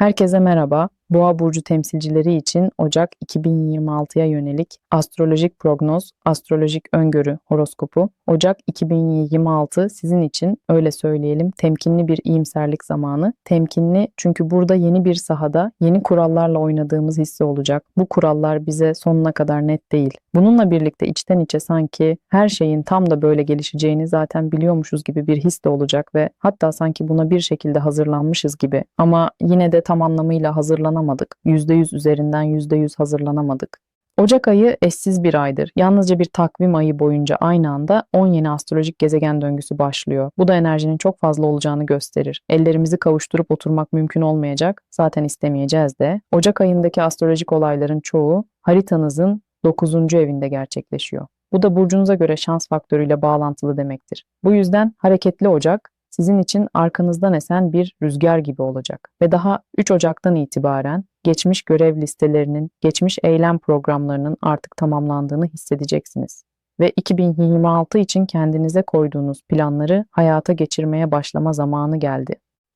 Herkese merhaba. Boğa burcu temsilcileri için Ocak 2026'ya yönelik astrolojik prognoz, astrolojik öngörü horoskopu. Ocak 2026 sizin için öyle söyleyelim temkinli bir iyimserlik zamanı. Temkinli çünkü burada yeni bir sahada yeni kurallarla oynadığımız hissi olacak. Bu kurallar bize sonuna kadar net değil. Bununla birlikte içten içe sanki her şeyin tam da böyle gelişeceğini zaten biliyormuşuz gibi bir his de olacak ve hatta sanki buna bir şekilde hazırlanmışız gibi. Ama yine de tam anlamıyla hazırlanamadık. %100 üzerinden %100 hazırlanamadık. Ocak ayı eşsiz bir aydır. Yalnızca bir takvim ayı boyunca aynı anda 10 yeni astrolojik gezegen döngüsü başlıyor. Bu da enerjinin çok fazla olacağını gösterir. Ellerimizi kavuşturup oturmak mümkün olmayacak. Zaten istemeyeceğiz de. Ocak ayındaki astrolojik olayların çoğu haritanızın 9. evinde gerçekleşiyor. Bu da burcunuza göre şans faktörüyle bağlantılı demektir. Bu yüzden hareketli Ocak sizin için arkanızdan esen bir rüzgar gibi olacak ve daha 3 Ocak'tan itibaren geçmiş görev listelerinin, geçmiş eylem programlarının artık tamamlandığını hissedeceksiniz ve 2026 için kendinize koyduğunuz planları hayata geçirmeye başlama zamanı geldi.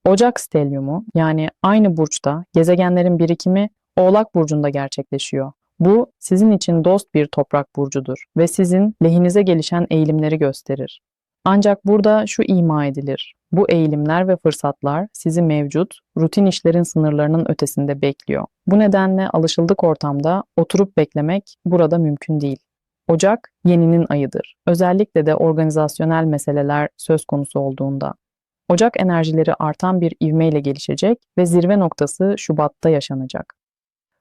Ocak stelyumu yani aynı burçta gezegenlerin birikimi Oğlak burcunda gerçekleşiyor. Bu sizin için dost bir toprak burcudur ve sizin lehinize gelişen eğilimleri gösterir. Ancak burada şu ima edilir. Bu eğilimler ve fırsatlar sizi mevcut, rutin işlerin sınırlarının ötesinde bekliyor. Bu nedenle alışıldık ortamda oturup beklemek burada mümkün değil. Ocak yeninin ayıdır. Özellikle de organizasyonel meseleler söz konusu olduğunda. Ocak enerjileri artan bir ivmeyle gelişecek ve zirve noktası Şubat'ta yaşanacak.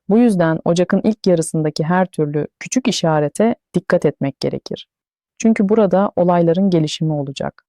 Bu yüzden Ocak'ın ilk yarısındaki her türlü küçük işarete dikkat etmek gerekir. Çünkü burada olayların gelişimi olacak.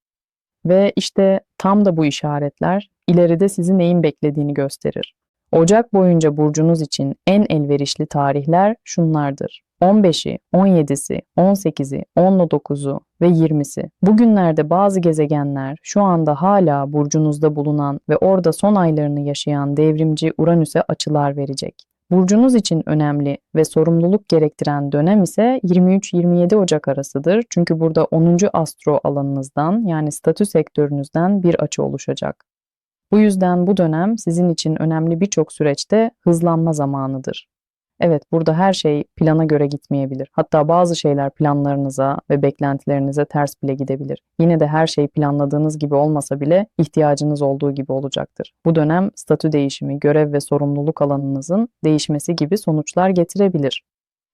Ve işte tam da bu işaretler ileride sizi neyin beklediğini gösterir. Ocak boyunca burcunuz için en elverişli tarihler şunlardır. 15'i, 17'si, 18'i, 19'u ve 20'si. Bugünlerde bazı gezegenler şu anda hala burcunuzda bulunan ve orada son aylarını yaşayan devrimci Uranüs'e açılar verecek. Burcunuz için önemli ve sorumluluk gerektiren dönem ise 23-27 Ocak arasıdır. Çünkü burada 10. astro alanınızdan yani statü sektörünüzden bir açı oluşacak. Bu yüzden bu dönem sizin için önemli birçok süreçte hızlanma zamanıdır. Evet, burada her şey plana göre gitmeyebilir. Hatta bazı şeyler planlarınıza ve beklentilerinize ters bile gidebilir. Yine de her şey planladığınız gibi olmasa bile ihtiyacınız olduğu gibi olacaktır. Bu dönem statü değişimi, görev ve sorumluluk alanınızın değişmesi gibi sonuçlar getirebilir.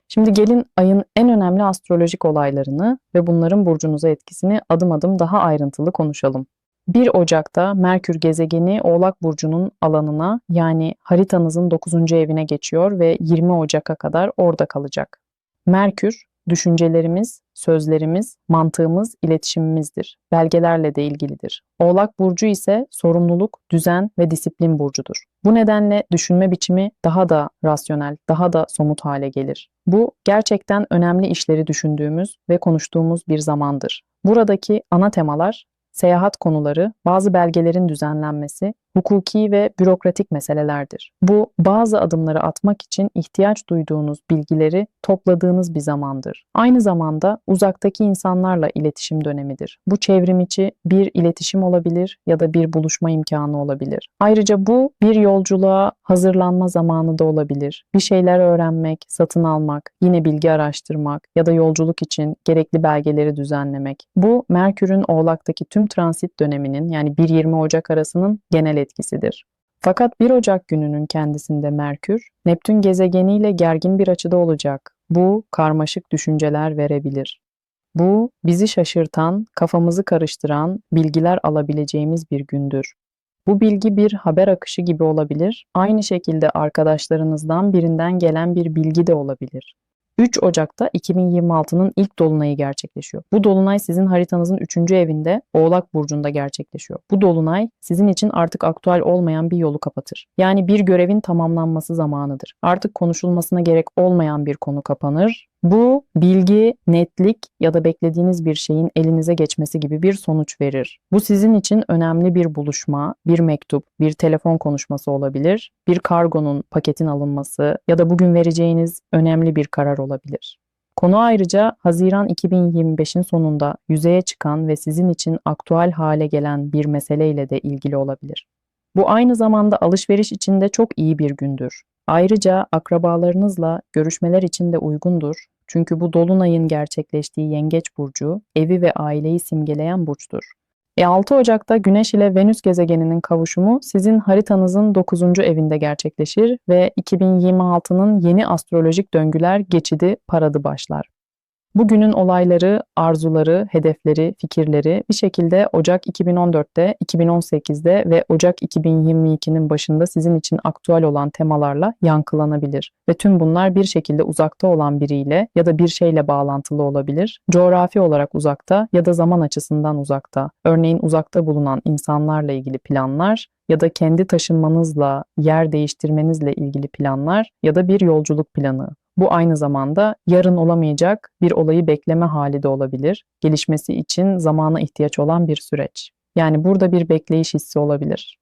Şimdi gelin ayın en önemli astrolojik olaylarını ve bunların burcunuza etkisini adım adım daha ayrıntılı konuşalım. 1 Ocak'ta Merkür gezegeni Oğlak Burcu'nun alanına yani haritanızın 9. evine geçiyor ve 20 Ocak'a kadar orada kalacak. Merkür, düşüncelerimiz, sözlerimiz, mantığımız, iletişimimizdir. Belgelerle de ilgilidir. Oğlak Burcu ise sorumluluk, düzen ve disiplin burcudur. Bu nedenle düşünme biçimi daha da rasyonel, daha da somut hale gelir. Bu gerçekten önemli işleri düşündüğümüz ve konuştuğumuz bir zamandır. Buradaki ana temalar seyahat konuları, bazı belgelerin düzenlenmesi, hukuki ve bürokratik meselelerdir. Bu bazı adımları atmak için ihtiyaç duyduğunuz bilgileri topladığınız bir zamandır. Aynı zamanda uzaktaki insanlarla iletişim dönemidir. Bu çevrim içi bir iletişim olabilir ya da bir buluşma imkanı olabilir. Ayrıca bu bir yolculuğa hazırlanma zamanı da olabilir. Bir şeyler öğrenmek, satın almak, yine bilgi araştırmak ya da yolculuk için gerekli belgeleri düzenlemek. Bu Merkür'ün Oğlak'taki tüm transit döneminin yani 1-20 Ocak arasının genel etkisidir. Fakat 1 Ocak gününün kendisinde Merkür, Neptün gezegeniyle gergin bir açıda olacak. Bu karmaşık düşünceler verebilir. Bu bizi şaşırtan, kafamızı karıştıran bilgiler alabileceğimiz bir gündür. Bu bilgi bir haber akışı gibi olabilir. Aynı şekilde arkadaşlarınızdan birinden gelen bir bilgi de olabilir. 3 Ocak'ta 2026'nın ilk dolunayı gerçekleşiyor. Bu dolunay sizin haritanızın 3. evinde Oğlak Burcu'nda gerçekleşiyor. Bu dolunay sizin için artık aktüel olmayan bir yolu kapatır. Yani bir görevin tamamlanması zamanıdır. Artık konuşulmasına gerek olmayan bir konu kapanır bu bilgi, netlik ya da beklediğiniz bir şeyin elinize geçmesi gibi bir sonuç verir. Bu sizin için önemli bir buluşma, bir mektup, bir telefon konuşması olabilir, bir kargonun paketin alınması ya da bugün vereceğiniz önemli bir karar olabilir. Konu ayrıca Haziran 2025'in sonunda yüzeye çıkan ve sizin için aktüel hale gelen bir meseleyle de ilgili olabilir. Bu aynı zamanda alışveriş için de çok iyi bir gündür. Ayrıca akrabalarınızla görüşmeler için de uygundur. Çünkü bu dolunayın gerçekleştiği Yengeç burcu evi ve aileyi simgeleyen burçtur. E 6 Ocak'ta Güneş ile Venüs gezegeninin kavuşumu sizin haritanızın 9. evinde gerçekleşir ve 2026'nın yeni astrolojik döngüler geçidi paradı başlar. Bugünün olayları, arzuları, hedefleri, fikirleri bir şekilde Ocak 2014'te, 2018'de ve Ocak 2022'nin başında sizin için aktüel olan temalarla yankılanabilir. Ve tüm bunlar bir şekilde uzakta olan biriyle ya da bir şeyle bağlantılı olabilir. Coğrafi olarak uzakta ya da zaman açısından uzakta. Örneğin uzakta bulunan insanlarla ilgili planlar ya da kendi taşınmanızla, yer değiştirmenizle ilgili planlar ya da bir yolculuk planı. Bu aynı zamanda yarın olamayacak bir olayı bekleme hali de olabilir. Gelişmesi için zamana ihtiyaç olan bir süreç. Yani burada bir bekleyiş hissi olabilir.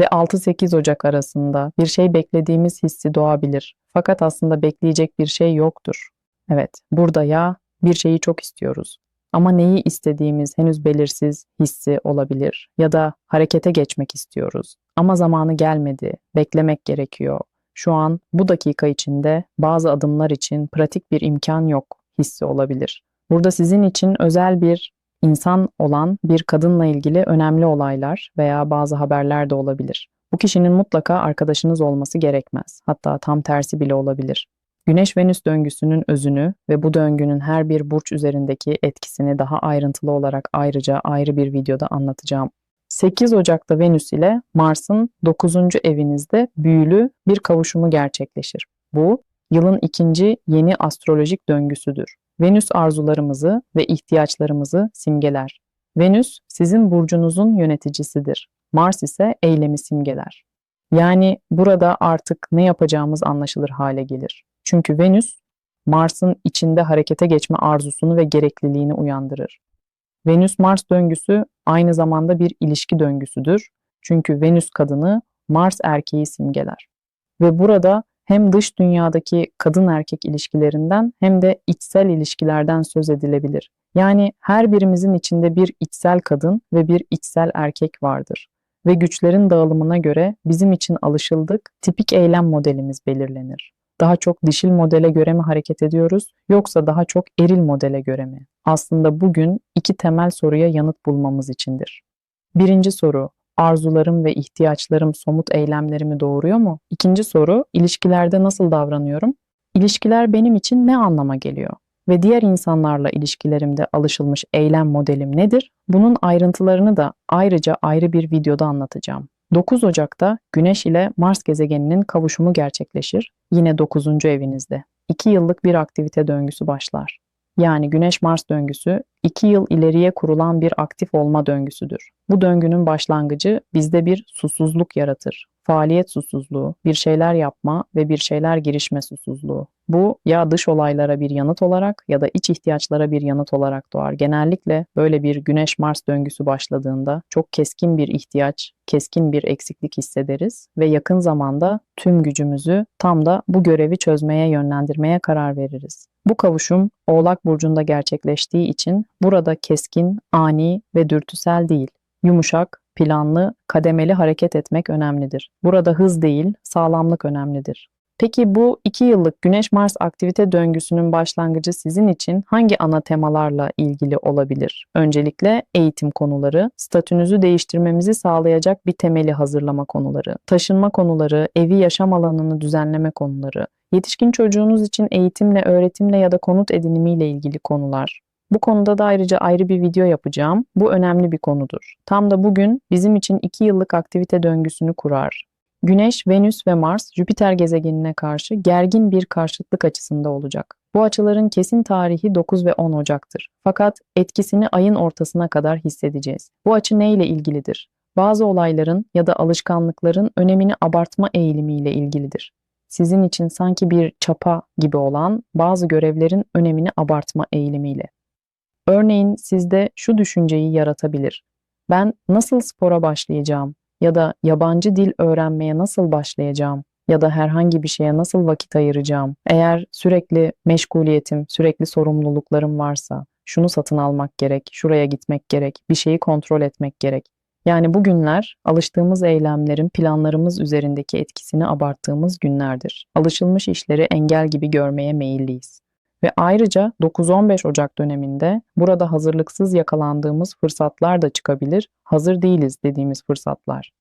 Ve 6-8 Ocak arasında bir şey beklediğimiz hissi doğabilir. Fakat aslında bekleyecek bir şey yoktur. Evet, burada ya bir şeyi çok istiyoruz. Ama neyi istediğimiz henüz belirsiz hissi olabilir ya da harekete geçmek istiyoruz. Ama zamanı gelmedi, beklemek gerekiyor, şu an bu dakika içinde bazı adımlar için pratik bir imkan yok hissi olabilir. Burada sizin için özel bir insan olan bir kadınla ilgili önemli olaylar veya bazı haberler de olabilir. Bu kişinin mutlaka arkadaşınız olması gerekmez. Hatta tam tersi bile olabilir. Güneş-Venüs döngüsünün özünü ve bu döngünün her bir burç üzerindeki etkisini daha ayrıntılı olarak ayrıca ayrı bir videoda anlatacağım. 8 Ocak'ta Venüs ile Mars'ın 9. evinizde büyülü bir kavuşumu gerçekleşir. Bu yılın ikinci yeni astrolojik döngüsüdür. Venüs arzularımızı ve ihtiyaçlarımızı simgeler. Venüs sizin burcunuzun yöneticisidir. Mars ise eylemi simgeler. Yani burada artık ne yapacağımız anlaşılır hale gelir. Çünkü Venüs Mars'ın içinde harekete geçme arzusunu ve gerekliliğini uyandırır. Venüs-Mars döngüsü aynı zamanda bir ilişki döngüsüdür. Çünkü Venüs kadını Mars erkeği simgeler. Ve burada hem dış dünyadaki kadın erkek ilişkilerinden hem de içsel ilişkilerden söz edilebilir. Yani her birimizin içinde bir içsel kadın ve bir içsel erkek vardır. Ve güçlerin dağılımına göre bizim için alışıldık tipik eylem modelimiz belirlenir daha çok dişil modele göre mi hareket ediyoruz yoksa daha çok eril modele göre mi? Aslında bugün iki temel soruya yanıt bulmamız içindir. Birinci soru, arzularım ve ihtiyaçlarım somut eylemlerimi doğuruyor mu? İkinci soru, ilişkilerde nasıl davranıyorum? İlişkiler benim için ne anlama geliyor? Ve diğer insanlarla ilişkilerimde alışılmış eylem modelim nedir? Bunun ayrıntılarını da ayrıca ayrı bir videoda anlatacağım. 9 Ocak'ta Güneş ile Mars gezegeninin kavuşumu gerçekleşir. Yine 9. evinizde. 2 yıllık bir aktivite döngüsü başlar. Yani Güneş-Mars döngüsü 2 yıl ileriye kurulan bir aktif olma döngüsüdür. Bu döngünün başlangıcı bizde bir susuzluk yaratır faaliyet susuzluğu, bir şeyler yapma ve bir şeyler girişme susuzluğu. Bu ya dış olaylara bir yanıt olarak ya da iç ihtiyaçlara bir yanıt olarak doğar. Genellikle böyle bir güneş-Mars döngüsü başladığında çok keskin bir ihtiyaç, keskin bir eksiklik hissederiz ve yakın zamanda tüm gücümüzü tam da bu görevi çözmeye yönlendirmeye karar veririz. Bu kavuşum Oğlak burcunda gerçekleştiği için burada keskin, ani ve dürtüsel değil, yumuşak, planlı, kademeli hareket etmek önemlidir. Burada hız değil, sağlamlık önemlidir. Peki bu iki yıllık Güneş-Mars aktivite döngüsünün başlangıcı sizin için hangi ana temalarla ilgili olabilir? Öncelikle eğitim konuları, statünüzü değiştirmemizi sağlayacak bir temeli hazırlama konuları, taşınma konuları, evi yaşam alanını düzenleme konuları, yetişkin çocuğunuz için eğitimle, öğretimle ya da konut edinimiyle ilgili konular, bu konuda da ayrıca ayrı bir video yapacağım. Bu önemli bir konudur. Tam da bugün bizim için 2 yıllık aktivite döngüsünü kurar. Güneş, Venüs ve Mars Jüpiter gezegenine karşı gergin bir karşıtlık açısında olacak. Bu açıların kesin tarihi 9 ve 10 Ocak'tır. Fakat etkisini ayın ortasına kadar hissedeceğiz. Bu açı ne ile ilgilidir? Bazı olayların ya da alışkanlıkların önemini abartma eğilimiyle ilgilidir. Sizin için sanki bir çapa gibi olan bazı görevlerin önemini abartma eğilimiyle. Örneğin sizde şu düşünceyi yaratabilir. Ben nasıl spora başlayacağım ya da yabancı dil öğrenmeye nasıl başlayacağım ya da herhangi bir şeye nasıl vakit ayıracağım? Eğer sürekli meşguliyetim, sürekli sorumluluklarım varsa, şunu satın almak gerek, şuraya gitmek gerek, bir şeyi kontrol etmek gerek. Yani bu günler alıştığımız eylemlerin planlarımız üzerindeki etkisini abarttığımız günlerdir. Alışılmış işleri engel gibi görmeye meyilliyiz. Ve ayrıca 9-15 Ocak döneminde burada hazırlıksız yakalandığımız fırsatlar da çıkabilir, hazır değiliz dediğimiz fırsatlar.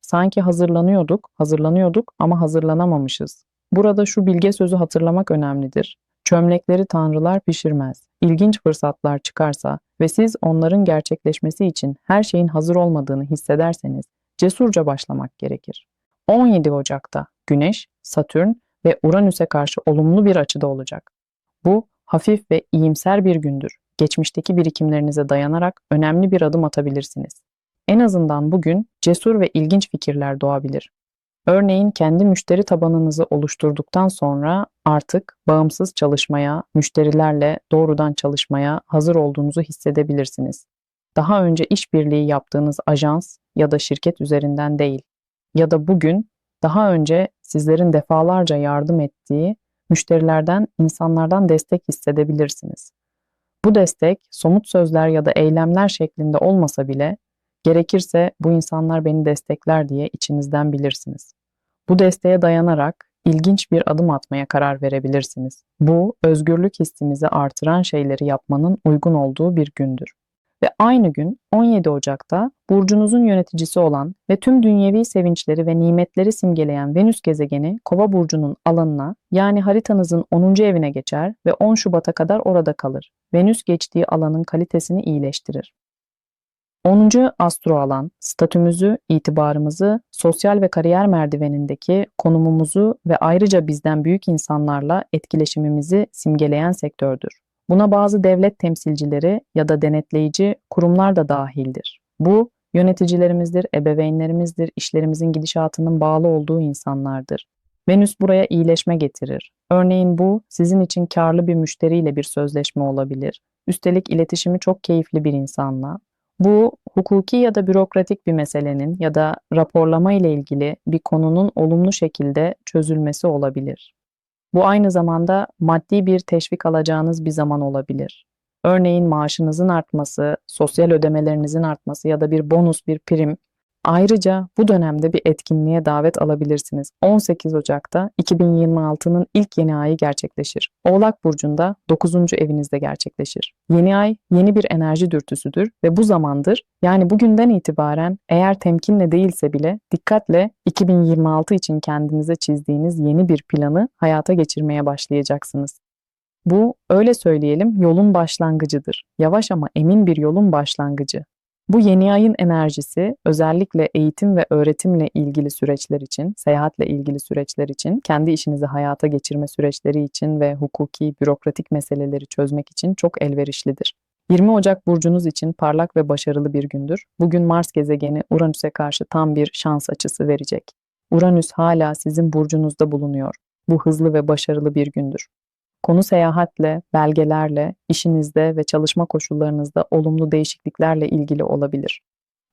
Sanki hazırlanıyorduk, hazırlanıyorduk ama hazırlanamamışız. Burada şu bilge sözü hatırlamak önemlidir. Çömlekleri tanrılar pişirmez. İlginç fırsatlar çıkarsa ve siz onların gerçekleşmesi için her şeyin hazır olmadığını hissederseniz cesurca başlamak gerekir. 17 Ocak'ta Güneş, Satürn ve Uranüs'e karşı olumlu bir açıda olacak. Bu hafif ve iyimser bir gündür. Geçmişteki birikimlerinize dayanarak önemli bir adım atabilirsiniz. En azından bugün cesur ve ilginç fikirler doğabilir. Örneğin kendi müşteri tabanınızı oluşturduktan sonra artık bağımsız çalışmaya, müşterilerle doğrudan çalışmaya hazır olduğunuzu hissedebilirsiniz. Daha önce işbirliği yaptığınız ajans ya da şirket üzerinden değil ya da bugün daha önce sizlerin defalarca yardım ettiği müşterilerden, insanlardan destek hissedebilirsiniz. Bu destek somut sözler ya da eylemler şeklinde olmasa bile gerekirse bu insanlar beni destekler diye içinizden bilirsiniz. Bu desteğe dayanarak ilginç bir adım atmaya karar verebilirsiniz. Bu özgürlük hissimizi artıran şeyleri yapmanın uygun olduğu bir gündür. Ve aynı gün 17 Ocak'ta burcunuzun yöneticisi olan ve tüm dünyevi sevinçleri ve nimetleri simgeleyen Venüs gezegeni Kova burcunun alanına yani haritanızın 10. evine geçer ve 10 Şubat'a kadar orada kalır. Venüs geçtiği alanın kalitesini iyileştirir. 10. astro alan, statümüzü, itibarımızı, sosyal ve kariyer merdivenindeki konumumuzu ve ayrıca bizden büyük insanlarla etkileşimimizi simgeleyen sektördür. Buna bazı devlet temsilcileri ya da denetleyici kurumlar da dahildir. Bu yöneticilerimizdir, ebeveynlerimizdir, işlerimizin gidişatının bağlı olduğu insanlardır. Venüs buraya iyileşme getirir. Örneğin bu sizin için karlı bir müşteriyle bir sözleşme olabilir. Üstelik iletişimi çok keyifli bir insanla. Bu hukuki ya da bürokratik bir meselenin ya da raporlama ile ilgili bir konunun olumlu şekilde çözülmesi olabilir. Bu aynı zamanda maddi bir teşvik alacağınız bir zaman olabilir. Örneğin maaşınızın artması, sosyal ödemelerinizin artması ya da bir bonus, bir prim Ayrıca bu dönemde bir etkinliğe davet alabilirsiniz. 18 Ocak'ta 2026'nın ilk yeni ayı gerçekleşir. Oğlak Burcu'nda 9. evinizde gerçekleşir. Yeni ay yeni bir enerji dürtüsüdür ve bu zamandır yani bugünden itibaren eğer temkinle değilse bile dikkatle 2026 için kendinize çizdiğiniz yeni bir planı hayata geçirmeye başlayacaksınız. Bu öyle söyleyelim yolun başlangıcıdır. Yavaş ama emin bir yolun başlangıcı. Bu yeni ayın enerjisi özellikle eğitim ve öğretimle ilgili süreçler için, seyahatle ilgili süreçler için, kendi işinizi hayata geçirme süreçleri için ve hukuki, bürokratik meseleleri çözmek için çok elverişlidir. 20 Ocak burcunuz için parlak ve başarılı bir gündür. Bugün Mars gezegeni Uranüs'e karşı tam bir şans açısı verecek. Uranüs hala sizin burcunuzda bulunuyor. Bu hızlı ve başarılı bir gündür. Konu seyahatle, belgelerle, işinizde ve çalışma koşullarınızda olumlu değişikliklerle ilgili olabilir.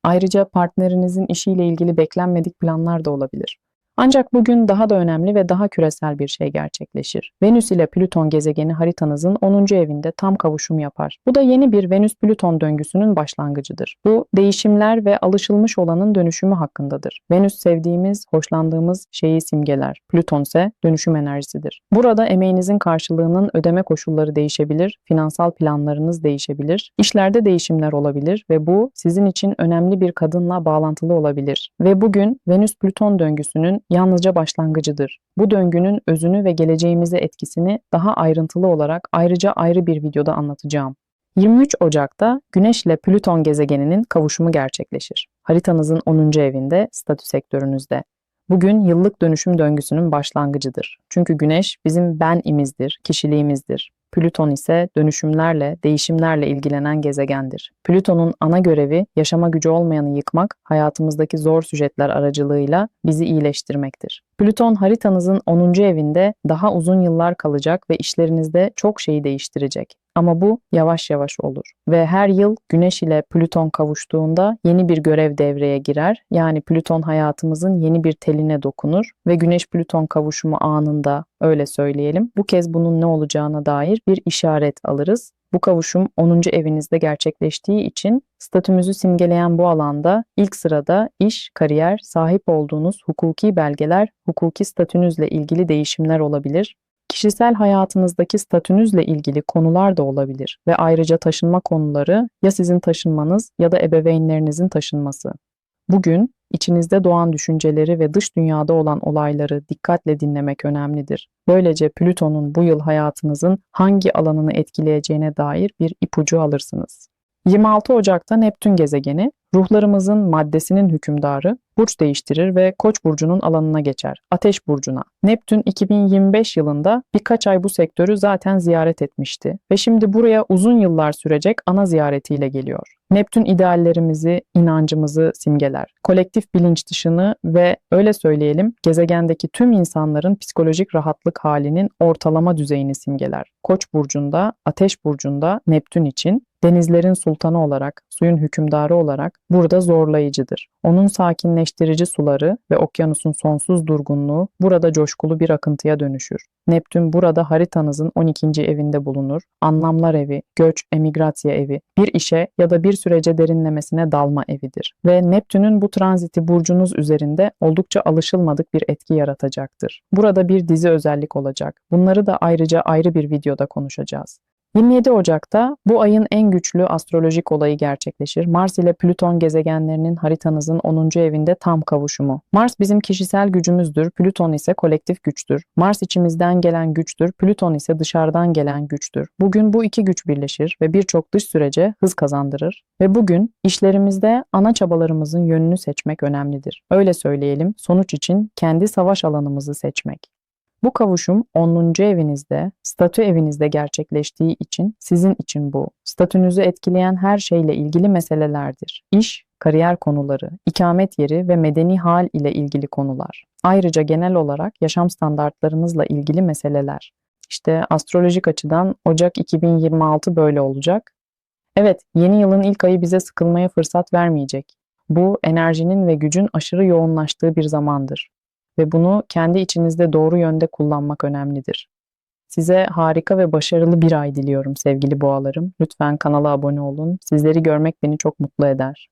Ayrıca partnerinizin işiyle ilgili beklenmedik planlar da olabilir. Ancak bugün daha da önemli ve daha küresel bir şey gerçekleşir. Venüs ile Plüton gezegeni haritanızın 10. evinde tam kavuşum yapar. Bu da yeni bir Venüs-Plüton döngüsünün başlangıcıdır. Bu değişimler ve alışılmış olanın dönüşümü hakkındadır. Venüs sevdiğimiz, hoşlandığımız şeyi simgeler. Plüton ise dönüşüm enerjisidir. Burada emeğinizin karşılığının ödeme koşulları değişebilir, finansal planlarınız değişebilir, işlerde değişimler olabilir ve bu sizin için önemli bir kadınla bağlantılı olabilir. Ve bugün Venüs-Plüton döngüsünün yalnızca başlangıcıdır. Bu döngünün özünü ve geleceğimize etkisini daha ayrıntılı olarak ayrıca ayrı bir videoda anlatacağım. 23 Ocak'ta Güneş ile Plüton gezegeninin kavuşumu gerçekleşir. Haritanızın 10. evinde, statü sektörünüzde. Bugün yıllık dönüşüm döngüsünün başlangıcıdır. Çünkü Güneş bizim ben imizdir, kişiliğimizdir. Plüton ise dönüşümlerle, değişimlerle ilgilenen gezegendir. Plüton'un ana görevi yaşama gücü olmayanı yıkmak, hayatımızdaki zor süjetler aracılığıyla bizi iyileştirmektir. Plüton haritanızın 10. evinde daha uzun yıllar kalacak ve işlerinizde çok şeyi değiştirecek. Ama bu yavaş yavaş olur. Ve her yıl Güneş ile Plüton kavuştuğunda yeni bir görev devreye girer. Yani Plüton hayatımızın yeni bir teline dokunur ve Güneş-Plüton kavuşumu anında öyle söyleyelim. Bu kez bunun ne olacağına dair bir işaret alırız. Bu kavuşum 10. evinizde gerçekleştiği için statümüzü simgeleyen bu alanda ilk sırada iş, kariyer, sahip olduğunuz hukuki belgeler, hukuki statünüzle ilgili değişimler olabilir. Kişisel hayatınızdaki statünüzle ilgili konular da olabilir ve ayrıca taşınma konuları ya sizin taşınmanız ya da ebeveynlerinizin taşınması. Bugün içinizde doğan düşünceleri ve dış dünyada olan olayları dikkatle dinlemek önemlidir. Böylece Plüton'un bu yıl hayatınızın hangi alanını etkileyeceğine dair bir ipucu alırsınız. 26 Ocak'ta Neptün gezegeni ruhlarımızın maddesinin hükümdarı burç değiştirir ve Koç burcunun alanına geçer. Ateş burcuna. Neptün 2025 yılında birkaç ay bu sektörü zaten ziyaret etmişti ve şimdi buraya uzun yıllar sürecek ana ziyaretiyle geliyor. Neptün ideallerimizi, inancımızı simgeler. Kolektif bilinç dışını ve öyle söyleyelim gezegendeki tüm insanların psikolojik rahatlık halinin ortalama düzeyini simgeler. Koç burcunda, Ateş burcunda Neptün için denizlerin sultanı olarak, suyun hükümdarı olarak burada zorlayıcıdır. Onun sakinleştirici suları ve okyanusun sonsuz durgunluğu burada coşkulu bir akıntıya dönüşür. Neptün burada haritanızın 12. evinde bulunur. Anlamlar evi, göç, emigrasya evi, bir işe ya da bir sürece derinlemesine dalma evidir. Ve Neptün'ün bu transiti burcunuz üzerinde oldukça alışılmadık bir etki yaratacaktır. Burada bir dizi özellik olacak. Bunları da ayrıca ayrı bir videoda konuşacağız. 27 Ocak'ta bu ayın en güçlü astrolojik olayı gerçekleşir. Mars ile Plüton gezegenlerinin haritanızın 10. evinde tam kavuşumu. Mars bizim kişisel gücümüzdür, Plüton ise kolektif güçtür. Mars içimizden gelen güçtür, Plüton ise dışarıdan gelen güçtür. Bugün bu iki güç birleşir ve birçok dış sürece hız kazandırır. Ve bugün işlerimizde ana çabalarımızın yönünü seçmek önemlidir. Öyle söyleyelim, sonuç için kendi savaş alanımızı seçmek. Bu kavuşum 10. evinizde, statü evinizde gerçekleştiği için sizin için bu. Statünüzü etkileyen her şeyle ilgili meselelerdir. İş, kariyer konuları, ikamet yeri ve medeni hal ile ilgili konular. Ayrıca genel olarak yaşam standartlarınızla ilgili meseleler. İşte astrolojik açıdan Ocak 2026 böyle olacak. Evet, yeni yılın ilk ayı bize sıkılmaya fırsat vermeyecek. Bu enerjinin ve gücün aşırı yoğunlaştığı bir zamandır ve bunu kendi içinizde doğru yönde kullanmak önemlidir. Size harika ve başarılı bir ay diliyorum sevgili boğalarım. Lütfen kanala abone olun. Sizleri görmek beni çok mutlu eder.